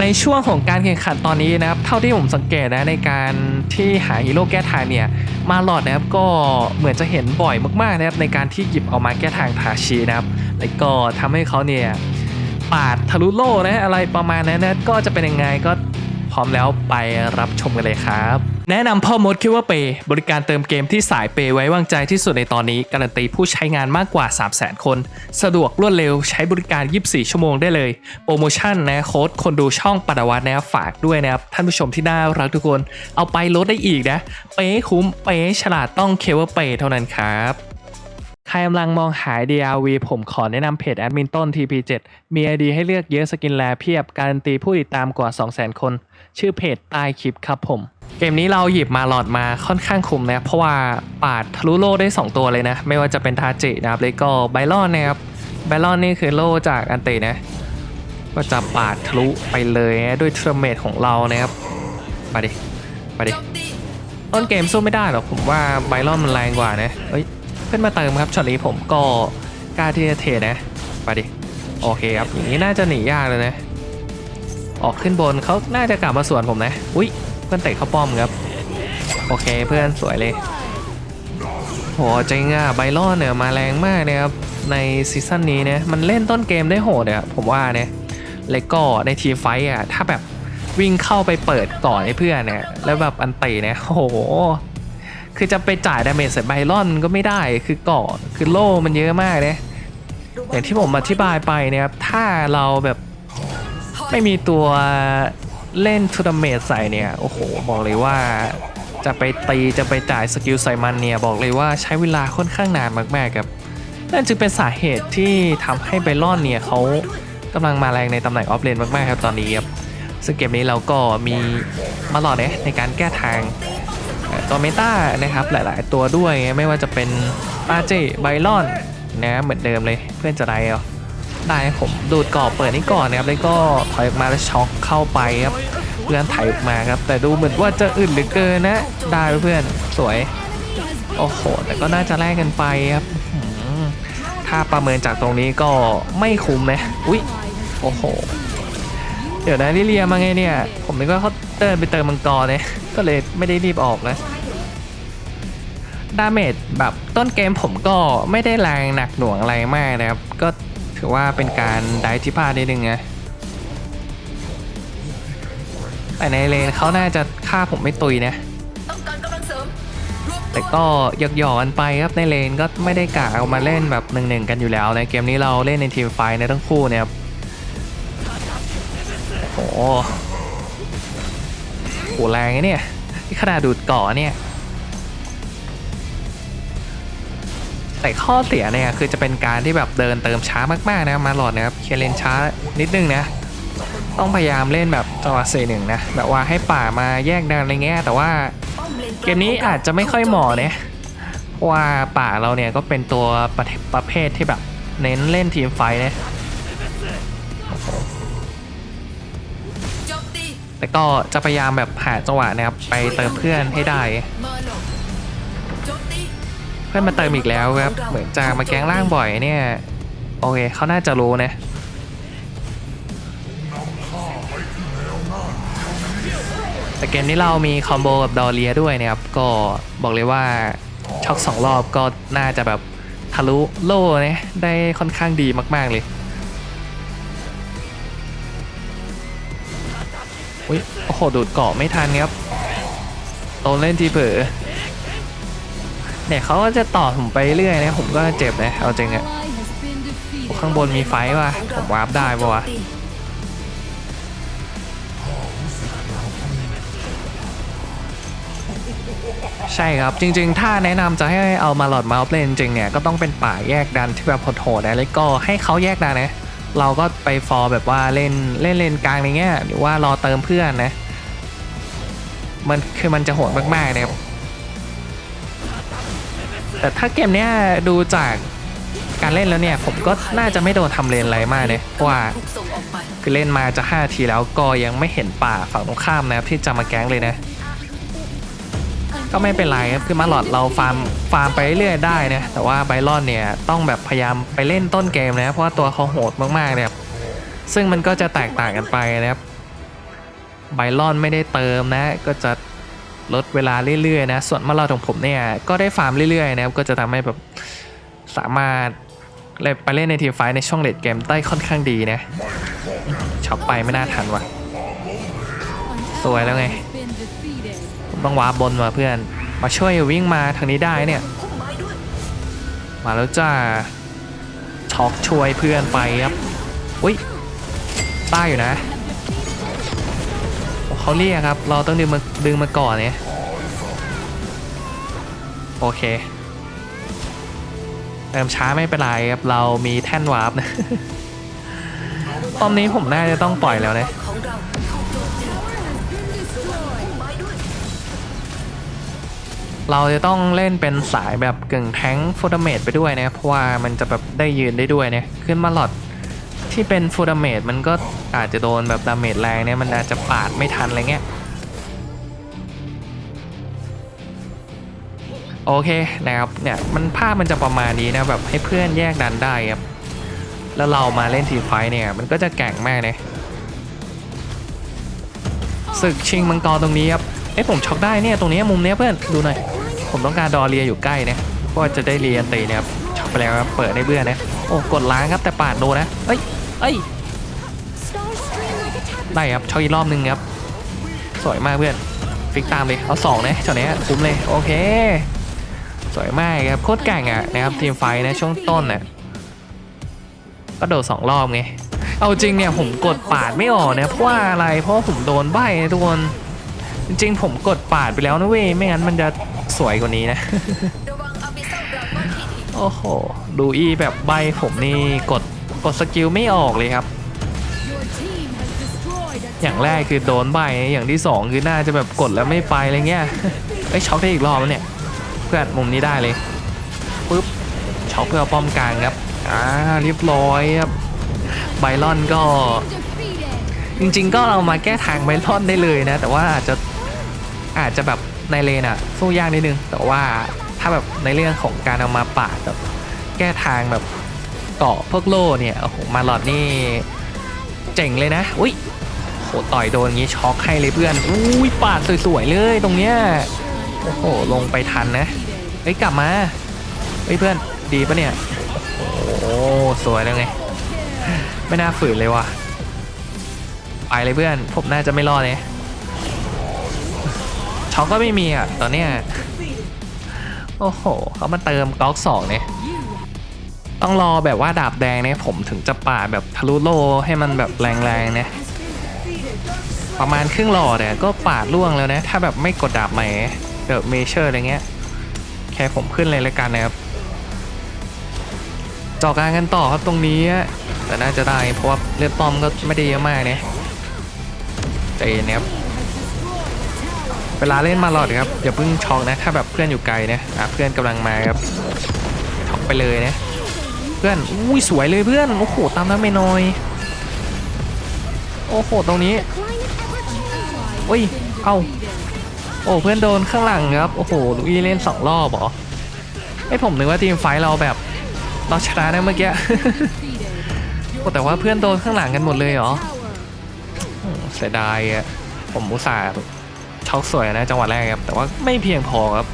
ในช่วงของการแข่งขันตอนนี้นะครับ เท่าที่ผมสังเกตนะในการที่หาฮีโร่แก้ทางเนี่ย มาหลอดนะครับก็เหมือนจะเห็นบ่อยมากๆนะครับในการที่หยิบเอามาแก้ทางทาชีนะครับ แล้วก็ทำให้เขาเนี่ยปาดทะลุโล่นะอะไรประมาณนั้นนะก็จะเป็นยังไงก็ พร้อมแล้วไปรับชมกันเลยครับ แนะนำพ่อมดคิดว่าเปย์บริการเติมเกมที่สายเปย์ไว้วางใจที่สุดในตอนนี้ การันตีผู้ใช้งานมากกว่า 3 0 0 0 0 0 คน สะดวกรวดเร็วใช้บริการ 24 ชั่วโมงได้เลย โปรโมชั่นนะโค้ดคนดูช่องปดวัตนะฝากด้วยนะครับ ท่านผู้ชมที่น่ารักทุกคน เอาไปลดได้อีกนะ เป๊ะคุ้มเป๊ะฉลาดต้องเคเวอร์เปย์เท่านั้นครับใครกำลังมองหาย DRV ผมขอแนะนำเพจแอดมินต้น TP7 มีไอดีให้เลือกเยอะสกินแลเพียบ การันตีผู้ติดตามกว่า 200,000 คน ชื่อเพจใต้คลิปครับผม เกมนี้เราหยิบมาหลอดมาค่อนข้างคุ้มนะ เพราะว่าปาดทะลุโล่ได้ 2 ตัวเลยนะ ไม่ว่าจะเป็นทาจินะครับแล้วก็ไบลอนนะครับไบลอนนี่คือโล่จากอันเตนะ ก็จะปาดทะลุไปเลยนะด้วยเทอร์เมทของเรานะครับมาดิมาดิต้นเกมสู้ไม่ได้หรอกผมว่าไบรอนมันแรงกว่านะเอ้ยเพื่อนมาเติมครับช็อตนี้ผมก็กล้าที่จะเทนะไปดิโอเคครับอย่างนี้น่าจะหนียากเลยนะ ออกขึ้นบนเขาน่าจะกลับมาสวนผมนะ อุ้ยเพื่อนเตะเข้าป้อมครับ โอเคเพื่อนสวยเลยโหใจงอะไบรอนเนี่ยมาแรงมากนะครับในซีซั่นนี้นะมันเล่นต้นเกมได้โหดอะผมว่าเนี่ยแล้วก็ในทีไฟท์อะถ้าแบบวิ่งเข้าไปเปิดก่อนให้เพื่อนเนี่ยแล้วแบบอันตีเนี่ยโหคือจะไปจ่ายดาเมจใส่ไบรอนก็ไม่ได้คือก่อคือโล่มันเยอะมากเนี่ยอย่างที่ผมอธิบายไปเนี่ยครับถ้าเราแบบ ไม่มีตัวเล่นทูดาเมจใส่เนี่ย โอ้โห บอกเลยว่าจะไปตีจะไปจ่ายสกิลใส่มันเนี่ย บอกเลยว่าใช้เวลาค่อนข้างนานมากๆครับนั่นจึงเป็นสาเหตุที่ทำให้ไบรอนเนี่ยเขากำลังมาแรงในตำแหน่งออฟเลนมากๆครับตอนนี้ครับซึ่งเกมนี้เราก็มีมาหลอดเนี่ยในการแก้ทางตัวเมตานะครับหลายๆ ตัวด้วยไม่ว่าจะเป็นปาเจไบลอนนะเหมือนเดิมเลยเพื่อนจะได้เหรอ ได้ผมดูดกรอบเปิดนี่ก่อนนะครับแล้วก็ถอยออกมาแล้วช็อกเข้าไปครับเพื่อนไถออกมาครับ แต่ดูเหมือนว่าจะอึดเหลือเกินนะ ได้เพื่อนสวย โอ้โห แต่ก็น่าจะแลกกันไปครับถ้าประเมินจากตรงนี้ก็ไม่คุ้มนะอุ๊ยโอ้โห เดี๋ยวนะลิเลียมาไงเนี่ย ผมนึกว่าเขาเดินไปเติมมังกรเนี่ยก็เลยไม่ได้รีบออกนะดาเมจแบบต้นเกมผมก็ไม่ได้แรงหนักหน่วงอะไรมากนะครับ ก็ ถือว่าเป็นการได้ที่พลาดนิดนึงนะแต่ในเลนเขาน่าจะฆ่าผมไม่ตุยนะ แต่ก็หยอกหยอนไปครับในเลนก็ไม่ได้กะเอามาเล่นแบบหนึ่งๆกันอยู่แล้วในเกมนี้เราเล่นในทีมไฟในทั้งคู่เนี่ยโอ้โหโหแรงเนี่ยนี่ขนาดดูดเก่อเนี่ย แต่ข้อเสียเนี่ยคือจะเป็นการที่แบบเดินเติมช้ามากๆนะมาหลอดนะครับเคเลนช้านิดนึงนะ ต้องพยายามเล่นแบบจังหวะเซหนึ่งนะแบบว่าให้ป่ามาแยกดันอะไรเงี้ยแต่ว่าเกมนี้อาจจะไม่ค่อยเหมาะเนี่ยเพราะว่าป่าเราเนี่ยก็เป็นตัวประเภทประเภทที่แบบเน้นเล่นทีมไฟนี่ยโจมตีแต่ก็จะพยายามแบบหาจังหวะนะครับไปเติมเพื่อนให้ได้ พื่อนมาเติมอีกแล้วครับ เหมือนจะมาแก๊งล่างบ่อยเนี่ย โอเคเขาน่าจะรู้นะแต่เกมนี้เรามีคอมโบกับดอเลียด้วยนะครับ ก็บอกเลยว่าช็อกสองรอบก็น่าจะแบบทะลุโล่เนี่ยได้ค่อนข้างดีมาก ๆ เลยอุ้ยโอ้โหดูดเกาะไม่ทันครับโตนเล่นทีเผลอ เนี่ยเขาก็จะต่อผมไปเรื่อยนะผมก็เจ็บนะเอาจริงอะข้างบนมีไฟว่ะผมวาร์ปได้ปะวะใช่ครับ จริง ๆ ถ้าแนะนำจะให้เอามาหลอดมาอัพเล่นจริงเนี่ยก็ต้องเป็นป่าแยกดันที่แบบโหดๆนะแล้วก็ให้เขาแยกดันนะ เราก็ไปฟอร์แบบว่าเล่นเล่นเลนกลางอะไรเงี้ยหรือว่ารอเติมเพื่อนนะ มันคือมันจะโหดมากๆนะครับ แต่ถ้าเกมเนี้ยดูจากการเล่นแล้วเนี่ยผมก็น่าจะไม่โดนทำเลนอะไรมากเลยเพราะว่าคือเล่นมาจะ 5 ทีแล้วก็ยังไม่เห็นป่าฝั่งตรงข้ามนะครับที่จะมาแก๊งเลยนะ ก็ไม่เป็นไรครับคือมาหลอดเราฟาร์มฟาร์มไปเรื่อยได้นะแต่ว่าไบรอนเนี่ยต้องแบบพยายามไปเล่นต้นเกมนะเพราะว่าตัวเขาโหดมากๆเนี่ยซึ่งมันก็จะแตกต่างกันไปนะครับไบลอนไม่ได้เติมนะก็จะ ลดเวลาเรื่อยๆนะ ส่วนมาลอดของผมเนี่ยก็ได้ฟาร์มเรื่อยๆนะครับก็จะทำให้แบบสามารถไปเล่นในทีมไฟในช่วงเลดเกมได้ค่อนข้างดีนะช็อปไปไม่น่าทันว่ะ สวยแล้วไงผมต้องวาบนมาเพื่อน มาช่วยวิ่งมาทางนี้ได้เนี่ย มาแล้วจ้าช็อกช่วยเพื่อนไปครับอุ้ยต้อยู่นะ เขาเรียกครับ เราต้องดึงมาดึงมาก่อนเนี่ยโอเคเติมช้าไม่เป็นไรครับ เรามีแท่นวาร์ปนะตอนนี้ผมน่าจะต้องปล่อยแล้วนะเราจะต้องเล่นเป็นสายแบบกึ่งแท้งฟูดเมดไปด้วยนะ เพราะว่ามันจะแบบได้ยืนได้ด้วยเนี่ยขึ้นมาหลอด ที่เป็นฟูดเมดมันก็อาจจะโดนแบบดาเมจแรงเนี่ยมันอาจจะปาดไม่ทันอะไรเงี้ยโอเคนะครับเนี่ยมันภาพมันจะประมาณนี้นะแบบให้เพื่อนแยกดันได้ครับแล้วเรามาเล่นทีไฟท์เนี่ยมันก็จะแก่งมากเลยศึกชิงมังกรตรงนี้ครับเอ้ผมช็อกได้เนี่ยตรงนี้มุมเนี้ยเพื่อนดูหน่อยผมต้องการดอเรียอยู่ใกล้นะก็จะได้เรียนตีเนี่ยครับช็อกไปแล้วครับเปิดได้เบื่อนะโอ้กดล้างครับแต่ปาดโดนนะเอ้ย เอ้ยได้ครับช็อกอีกรอบนึงครับ สวยมากเพื่อนฟิกตามเลย เอาสองนะช็อตนี้คุ้มเลย โอเค สวยมากครับ โคตรแก่งอะนะครับทีมไฟนะช่วงต้นน่ะก็โดดสองรอบไง เอาจริงเนี่ยผมกดปาดไม่ออกนะเพราะว่าอะไร เพราะผมโดนใบนะทุกคน จริงๆผมกดปาดไปแล้วนะเว้ย ไม่งั้นมันจะสวยกว่านี้นะ โอ้โห ดูอีแบบใบผมนี่กด กดสกิลไม่ออกเลยครับ อย่างแรกคือโดนใบอย่างที่สองคือน่าจะแบบกดแล้วไม่ไปอะไรเงี้ยเอ้ช็อกได้อีกรอบแล้วเนี่ย เพื่อนมุมนี้ได้เลยปุ๊บช็อกเพื่อป้อมกลางครับอ่าเรียบร้อยครับไบรอนก็ จริง ๆ ก็เอามาแก้ทางไบรอนได้เลยนะ แต่ว่าอาจจะอาจจะแบบในเลนอะสู้ยากนิดนึง แต่ว่าถ้าแบบในเรื่องของการเอามาปาดแบบแก้ทางแบบ เกาะพวกโล่เนี่ยโอ้โหมาหลอดนี่เจ๋งเลยนะอุ้ยโหต่อยโดนอย่างงี้ช็อกให้เลยเพื่อนอุ้ยปาดสวยๆเลยตรงเนี้ยโอ้โหลงไปทันนะเฮ้ยกลับมาเฮ้ยเพื่อนดีปะเนี่ยโอ้โหสวยแล้วไงไม่น่าฝืนเลยว่ะไปเลยเพื่อนผมน่าจะไม่รอดเลยช็อกก็ไม่มีอะตอนเนี้ยโอ้โหเขามาเติมก๊อกสองเนี่ย ต้องรอแบบว่าดาบแดงเนี่ยผมถึงจะปาดแบบทะลุโลให้มันแบบแรงๆนะประมาณครึ่งหลอดเนี่ยก็ปาดล่วงแล้วนะ ถ้าแบบไม่กดดาบใหม่เดอะเมเชอร์อะไรเงี้ย แค่ผมขึ้นเลยล้วกันนะครับจอกลางกันต่อครับตรงนี้ แต่น่าจะได้เพราะว่าเลือดป้อมก็ไม่ได้เยอะมากเนี่ยใจเย็นนะครับเวลาเล่นมาหลอดครับอย่าเพิ่งช็อกนะ ถ้าแบบเพื่อนอยู่ไกลนะอะเพื่อนกำลังมาครับช็อกไปเลยนะ พื่อนอุ้ยสวยเลยเพื่อนโอ้โหตามน้ำไม่น้อย โอ้โหตรงนี้ Climate ever อุ้ยเอ้าโอ้เพื่อนโดนข้างหลังครับโอ้โหลุยเล่นสองรอบเหรอไอผมนึกว่าทีมไฟเราแบบเราชนะนะเมื่อกี้โอ้แต่ว่าเพื่อนโดนข้างหลังกันหมดเลยเหรอ Tower. อืมเสียดายอะผมอุตส่าห์ช็อกสวยนะจังหวะแรกครับแต่ว่าไม่เพียงพอครับ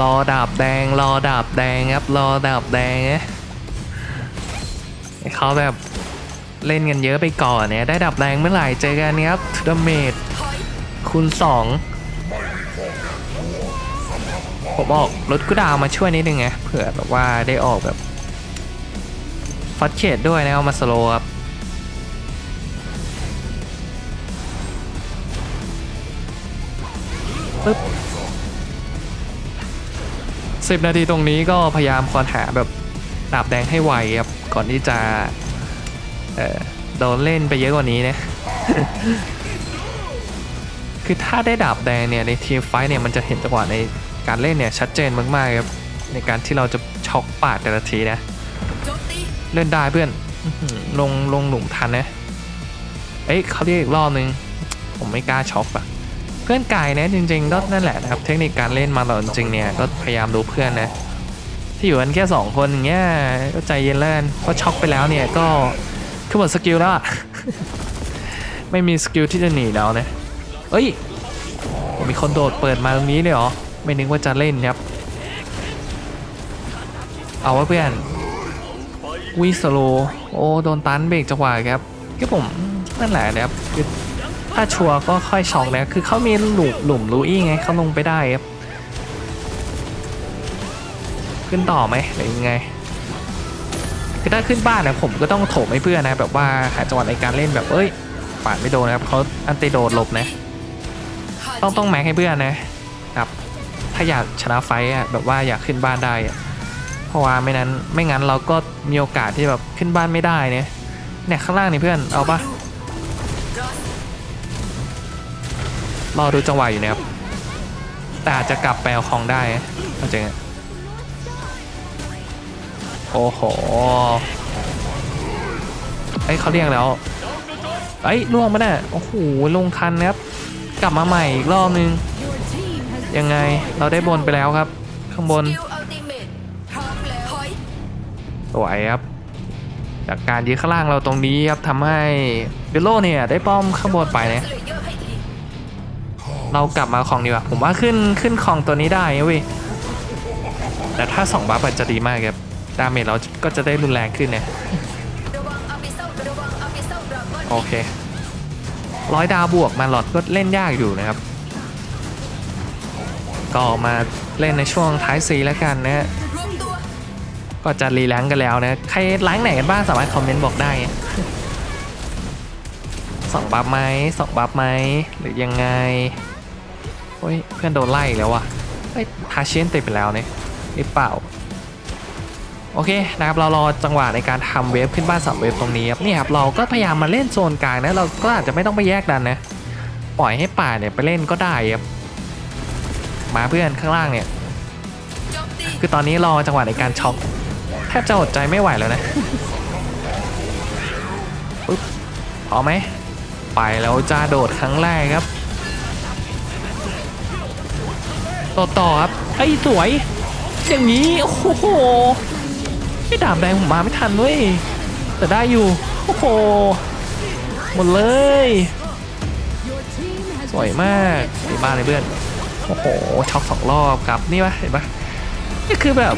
รอดาบแดงรอดาบแดงครับรอดาบแดงนะ เขาแบบเล่นกันเยอะไปก่อนเนี่ย ได้ดาบแดงเมื่อไหร่เจอกันครับทูดเมดคูณสองผมออกรถกูดาวมาช่วยนิดนึงไงเผื่อแบบว่าได้ออกแบบฟัดเขตด้วยนะเอามาสโลครับปึ๊บสิบนาทีตรงนี้ก็พยายามควนหาแบบดาบแดงให้ไวครับ ก่อนที่จะโดนเล่นไปเยอะกว่านี้นะ คือถ้าได้ดาบแดงเนี่ยในทีมไฟเนี่ยมันจะเห็นจังหวะในการเล่นเนี่ยชัดเจนมากๆครับในการที่เราจะช็อกปาดแต่ละทีนะ เล่นได้เพื่อนลงลงหลุมทันนะ เอ้ยเขาเรียกอีกรอบนึง ผมไม่กล้าช็อกอะเพื่อนกายนะจริงๆก็นั่นแหละนะครับ เทคนิคการเล่นมาตอนจริงเนี่ยก็พยายามดูเพื่อนนะ ที่อยู่กันแค่สองคนอย่างเงี้ยก็ใจเย็นแล้วกันเพราะช็อกไปแล้วเนี่ยก็คือหมดสกิลแล้วไม่มีสกิลที่จะหนีแล้วนะเอ้ยมีคนโดดเปิดมาตรงนี้เลยเหรอ ไม่นึกว่าจะเล่นครับ เอาวะเพื่อนวิสโลโอ้โดนตันเบรกจังหวะครับก็ผมนั่นแหละนะครับคือถ้าชัวร์ก็ค่อยช็อกนะคือเขามีหลุมหลุมลูอี้ไงเขาลงไปได้ครับ ขึ้นต่อไหมหรือยังไงคือถ้าขึ้นบ้านนะผมก็ต้องโถมให้เพื่อนนะแบบว่าหาจังหวะในการเล่นแบบเอ้ยปาดไม่โดนนะครับเขาอันติโดดหลบนะ ต้องต้องแม็กให้เพื่อนนะครับ ถ้าอยากชนะไฟอะแบบว่าอยากขึ้นบ้านได้อะเพราะว่าไม่นั้นไม่งั้นเราก็มีโอกาสที่แบบขึ้นบ้านไม่ได้เนี่ยเนี่ยข้างล่างนี่เพื่อนเอาปะรอดูจังหวะอยู่นะครับแต่อาจจะกลับไปเอาของได้เข้าใจไหม โอ้โหเอ้ยเขาเรียกแล้วเอ้ยล่วงมาแน่โอ้โหลงทันนะครับ กลับมาใหม่อีกรอบนึง ยังไงเราได้บนไปแล้วครับ ข้างบนสวยครับ จากการยื้อข้างล่างเราตรงนี้ครับทำให้เบลโลเนี่ย ได้ป้อมข้างบนไปนะเรากลับมาของดีกว่าผมว่าขึ้นขึ้นของตัวนี้ได้เว้ยแต่ถ้าสองบัฟอาจจะดีมากครับ ดาเมจเราก็จะได้รุนแรงขึ้นเนี่ยระโอเคร้อยดาวบวกมาหลอดก็เล่นยากอยู่นะครับ ก็มาเล่นในช่วงท้ายซีแล้วกันนะก็จะรีแลงกันแล้วนะใครแล้งไหนกันบ้างสามารถคอมเมนต์บอกได้สองบัฟไหมสองบัฟไหมหรือยังไงโอ้ยเพื่อนโดนไล่แล้วว่ะเฮ้ยทาเชนติดไปแล้วเนี่ยหรือเปล่า โอเคนะครับเรารอจังหวะในการทำเวฟขึ้นบ้านสามเวฟตรงนี้ครับนี่ครับเราก็พยายามมาเล่นโซนกลางนะเราก็อาจจะไม่ต้องไปแยกดันนะปล่อยให้ป่าเนี่ยไปเล่นก็ได้ครับมาเพื่อนข้างล่างเนี่ยคือตอนนี้รอจังหวะในการช็อกแทบจะอดใจไม่ไหวแล้วนะปึ๊บพอไหมไปแล้วจ้าโดดครั้งแรกครับต่อต่อครับไอ้สวยอย่างนี้โอ้โห ไม่ดาบแดงผมมาไม่ทันเว้ยแต่ได้อยู่ โอ้โห หมดเลย สวยมากดีมากเลยเพื่อน โอ้โห ช็อกสองรอบครับนี่ปะเห็นปะนี่คือแบบ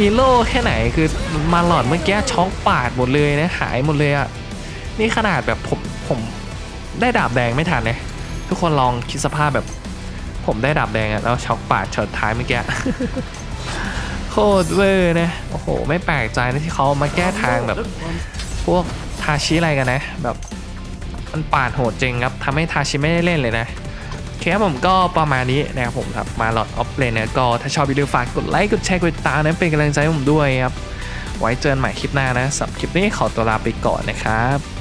มีโล่แค่ไหนคือมาหลอดเมื่อกี้ช็อกปาดหมดเลยนะหายหมดเลยอะนี่ขนาดแบบผมผมได้ดาบแดงไม่ทันนะทุกคนลองคิดสภาพแบบ ผมได้ดาบแดงอะแล้วช็อกปาดช็อตท้ายเมื่อกี้ โคตรเวอร์นะ โอ้โห ไม่แปลกใจนะที่เขามาแก้ทางแบบ พวกทาชิอะไรกันนะ แบบมันปาดโหดจริงครับทำให้ทาชิไม่ได้เล่นเลยนะโอเคครับผมก็ประมาณนี้นะครับผมครับมาหลอดออฟเลนเนี่ยก็ถ้าชอบวิดีโอฝากกดไลค์กดแชร์กดติดตามนะเป็นกำลังใจให้ผมด้วยครับ ไว้เจอกันใหม่คลิปหน้านะสำหรับคลิปนี้ขอตัวลาไปก่อนนะครับ